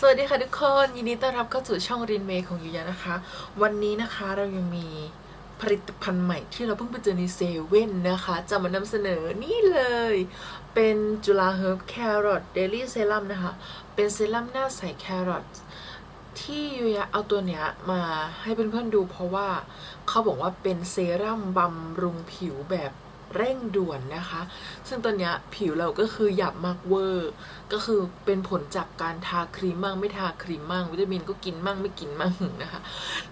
สวัสดีค่ะทุกคนยินดีต้อนรับเข้าสู่ช่องรินเมย์ของยูยานะคะ วันนี้นะคะเรายังมีผลิตภัณฑ์ใหม่ที่เราเพิ่งไปเจอในเซเว่นนะคะจะมานำเสนอนี่เลย เป็นจุฬาเฮิร์บแครอทเดลี่เซรั่มนะคะ เป็นเซรั่มหน้าใสแครอทที่ยูยาเอาตัวเนี้ยมาให้เพื่อนๆดูเพราะว่าเขาบอกว่าเป็นเซรั่มบำรุงผิวแบบ เร่งด่วนนะคะ ซึ่งตอนนี้ผิวเราก็คือหยาบมากเวอร์ ก็คือเป็นผลจากการทาครีมมั่งไม่ทาครีมมั่งวิตามินก็กินมั่งไม่กินมั่งนะคะ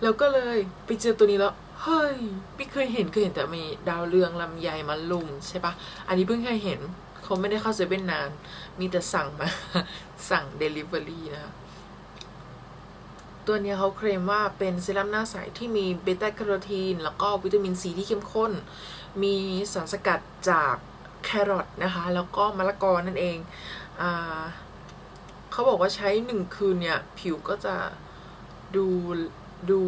แล้วก็เลยไปเจอตัวนี้แล้วเฮ้ยไม่เคยเห็นเคยเห็นแต่มีดาวเรืองลำไยมาลุมใช่ปะอันนี้เพิ่งเคยเห็นเขาไม่ได้เข้าเซเว่นนาน มีแต่สั่งมาสั่งเดลิเวอรี่นะคะตัวนี้เขาเคลมว่าเป็นเซรั่มหน้าใสที่มีเบต้าแคโรทีน แล้วก็วิตามินซีที่เข้มข้น มีสารสกัดจากแครอทนะคะ แล้วก็มะละกอนั่นเองอเขาบอกว่าใช้หนึ่งคืนเนี่ย ผิวก็จะดูดู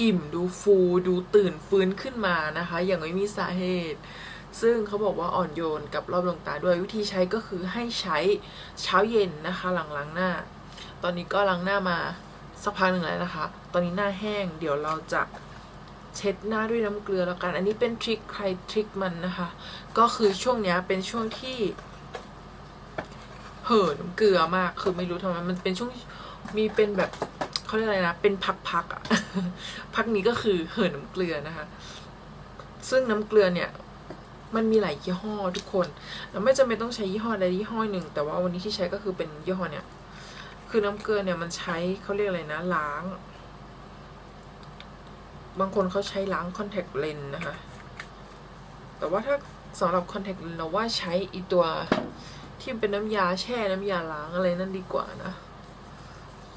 อิ่มดูฟูดูตื่นฟื้นขึ้นมานะคะ อย่างไม่มีสาเหตุ ซึ่งเขาบอกว่าอ่อนโยนกับรอบดวงตาด้วยวิธีใช้ก็คือให้ใช้เช้าเย็นนะคะ หลังล้างหน้า ตอนนี้ก็ล้างหน้ามาสักพักหนึ่งแล้วนะคะ ตอนนี้หน้าแห้งเดี๋ยวเราจะ เช็ดหน้าด้วยน้ำเกลือแล้วกัน อันนี้เป็นทริคใครทริคมันนะคะ ก็คือช่วงเนี้ยเป็นช่วงที่เห่อน้ำเกลือมาก คือไม่รู้ทำไมมันเป็นช่วงมีเป็นแบบเขาเรียกอะไรนะ เป็นพักๆอะพักนี้ก็คือเห่อน้ำเกลือนะคะ ซึ่งน้ำเกลือเนี่ยมันมีหลายยี่ห้อทุกคนเราไม่จำเป็นต้องใช้ยี่ห้อใดยี่ห้อหนึ่ง แต่ว่าวันนี้ที่ใช้ก็คือเป็นยี่ห้อเนี่ย คือน้ำเกลือเนี่ยมันใช้เขาเรียกอะไรนะล้าง บางคนเขาใช้ล้างคอนแทคเลนส์นะคะ แต่ว่าถ้าสำหรับคอนแทคเลนส์เราว่าใช้อีตัวที่เป็นน้ำยาแช่น้ำยาล้างอะไรนั่นดีกว่านะ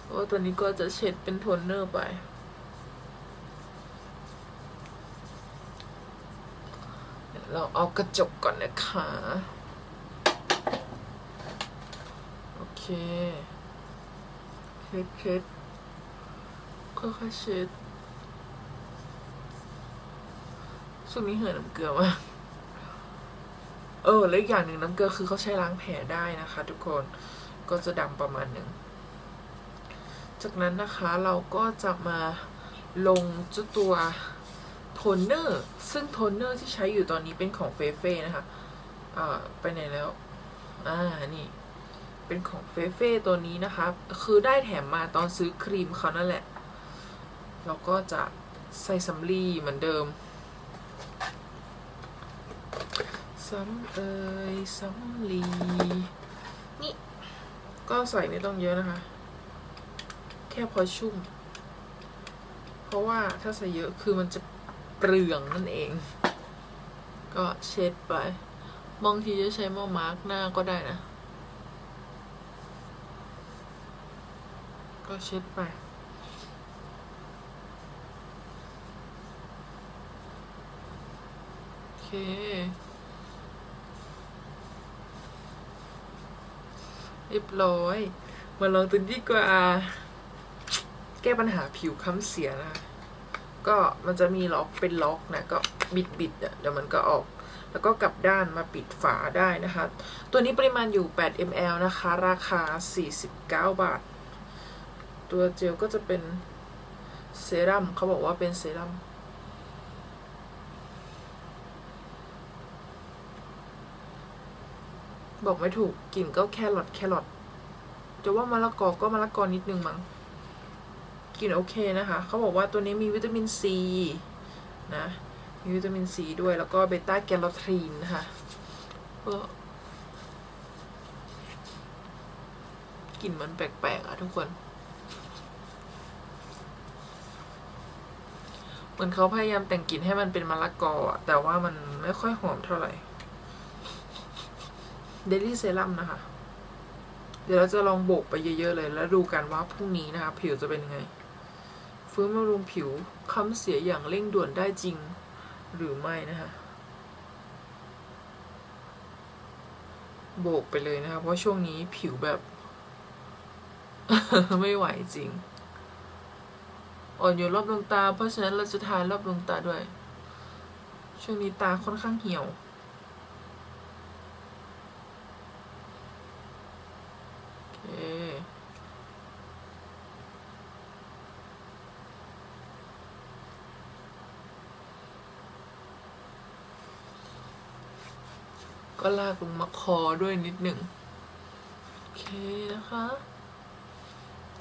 เพราะว่าตัวนี้ก็จะเช็ดเป็นโทนเนอร์ไปเดี๋ยวเราเอากระจกก่อนนะคะ โอเคเช็ดเช็ดค่อยๆเช็ด ช่วงนี้เหือน้ำเกลือมาเออแล้วอีกอย่างหนึ่งน้ำเกลือคือเขาใช้ล้างแผลได้นะคะ ทุกคนก็จะดำประมาณหนึ่ง จากนั้นนะคะเราก็จะมาลงเจ้าตัวโทนเนอร์ ซึ่งโทนเนอร์ที่ใช้อยู่ตอนนี้เป็นของเฟเฟ่นะคะอ่าไปไหนแล้ว อ่า นี่ เป็นของเฟเฟ่ตัวนี้นะคะ คือได้แถมมาตอนซื้อครีมเขานั่นแหละเราก็จะใส่สำลีเหมือนเดิม สำเอยสำลีนี่ก็ใส่ไม่ต้องเยอะนะคะ แค่พอชุ่ม เพราะว่าถ้าใส่เยอะคือมันจะเปลืองนั่นเอง ก็เช็ดไปบางทีจะใช้มามาร์กหน้าก็ได้นะ ก็เช็ดไปโอเค เรียบร้อย มาลองตัวนี้ดีกว่า แก้ปัญหาผิวค้ำเสียนะคะก็มันจะมีล็อกเป็นล็อกนะก็บิดบิดๆอะเดี๋ยวมันก็ออก แล้วก็กลับด้านมาปิดฝาได้นะคะ ตัวนี้ปริมาณอยู่ 8 ml นะคะ ราคา 49 บาท ตัวเจลก็จะเป็นเซรั่มเขาบอกว่าเป็นเซรั่ม บอกไม่ถูกกลิ่นก็แครอทแครอทจะว่ามะละกอก็มะละกอนิดนึงมั้งกลิ่นโอเคนะคะเขาบอกว่าตัวนี้มีวิตามินซีนะมีวิตามินซีด้วยแล้วก็เบต้าแกโรทีนนะคะก็กลิ่นมันแปลกๆอะทุกคน เหมือนเขาพยายามแต่งกลิ่นให้มันเป็นมะละกอแต่ว่ามันไม่ค่อยหอมเท่าไหร่ เดลี่เซรั่มนะคะ เดี๋ยวเราจะลองโบกไปเยอะๆเลย แล้วดูกันว่าพรุ่งนี้นะคะ ผิวจะเป็นยังไง ฟื้นบำรุงผิวค้ำเสียอย่างเร่งด่วนได้จริงหรือไม่นะคะ โบกไปเลยนะคะ เพราะช่วงนี้ผิวแบบ ไม่ไหวจริง อ่อนโยนรอบดวงตา เพราะฉะนั้นเราจะทารอบดวงตาด้วย ช่วงนี้ตาค่อนข้างเหี่ยว โอเค ก็ลากลงมาคอด้วยนิดหนึ่งโอเคนะคะ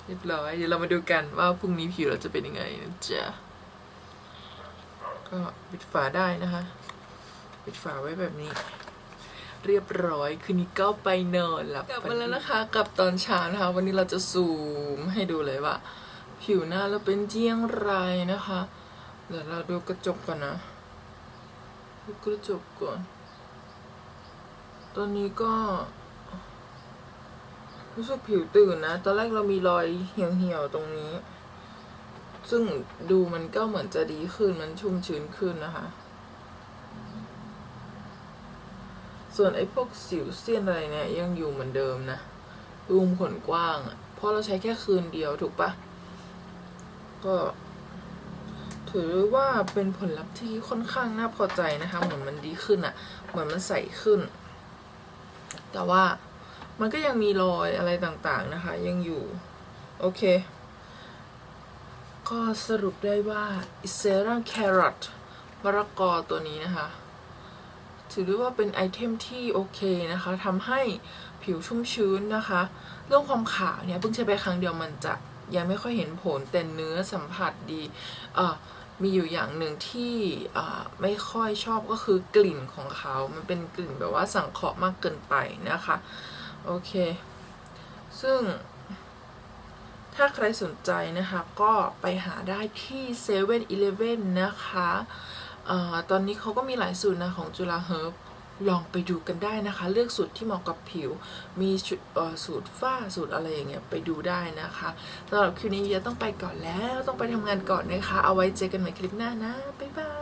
เรียบร้อยเดี๋ยวเรามาดูกันว่าพรุ่งนี้ผิวเราจะเป็นยังไงนะจ๊ะก็ปิดฝาได้นะคะปิดฝาไว้แบบนี้ เรียบร้อยคืนนี้ก็ไปนอนหลับกลับมาแล้วนะคะกลับตอนเช้านะคะ วันนี้เราจะซูมให้ดูเลยว่า ผิวหน้าเราเป็นเจียงไรนะคะเดี๋ยวเราดูกระจกก่อนนะดูกระจกก่อน ตอนนี้ก็ รู้สึกผิวตื่นนะ ตอนแรกเรามีรอยเหี่ยวๆตรงนี้ ซึ่งดูมันก็เหมือนจะดีขึ้น มันชุ่มชื้นขึ้นนะคะ ส่วนไอ้พวกสิวเซียนอะไรเนี่ย ยังอยู่เหมือนเดิมนะรูมขนกว้างเพราะเราใช้แค่คืนเดียวถูกปะก็ ถือว่าเป็นผลลัพธ์ที่ค่อนข้างน่าพอใจนะคะ เหมือนมันดีขึ้นอะ่ะ เหมือนมันใสขึ้น แต่ว่ามันก็ยังมีรอยอะไรต่างๆนะคะ ยังอยู่ โอเค ก็สรุปได้ว่าอิเซรั่มแครอทมะละกอตัวนี้นะคะ ถือได้ว่าเป็นไอเทมที่โอเคนะคะทำให้ผิวชุ่มชื้นนะคะ เรื่องความขาวเนี่ยเพิ่งใช้ไปครั้งเดียวมันจะยังไม่ค่อยเห็นผลแต่เนื้อสัมผัสดี เอ่อ มีอยู่อย่างหนึ่งที่ไม่ค่อยชอบก็คือกลิ่นของเขา มันเป็นกลิ่นแบบว่าสังเคราะห์มากเกินไปนะคะ โอเค ซึ่ง ถ้าใครสนใจนะคะ ก็ไปหาได้ที่7 e เ e ่ e อนะคะออตอนนี้เขาก็มีหลายสูตรนะของจุฬาเฮิร์บ ลองไปดูกันได้นะคะ เลือกสูตรที่เหมาะกับผิว มีสูตรฝ้าสูตรอะไรอย่างเงี้ยไปดูได้นะคะสำหรับคลิปนี้เยต้องไปก่อนแล้วต้องไปทำงานก่อนนะคะ เอาไว้เจอกันใหม่คลิปหน้านะ บ๊ายบาย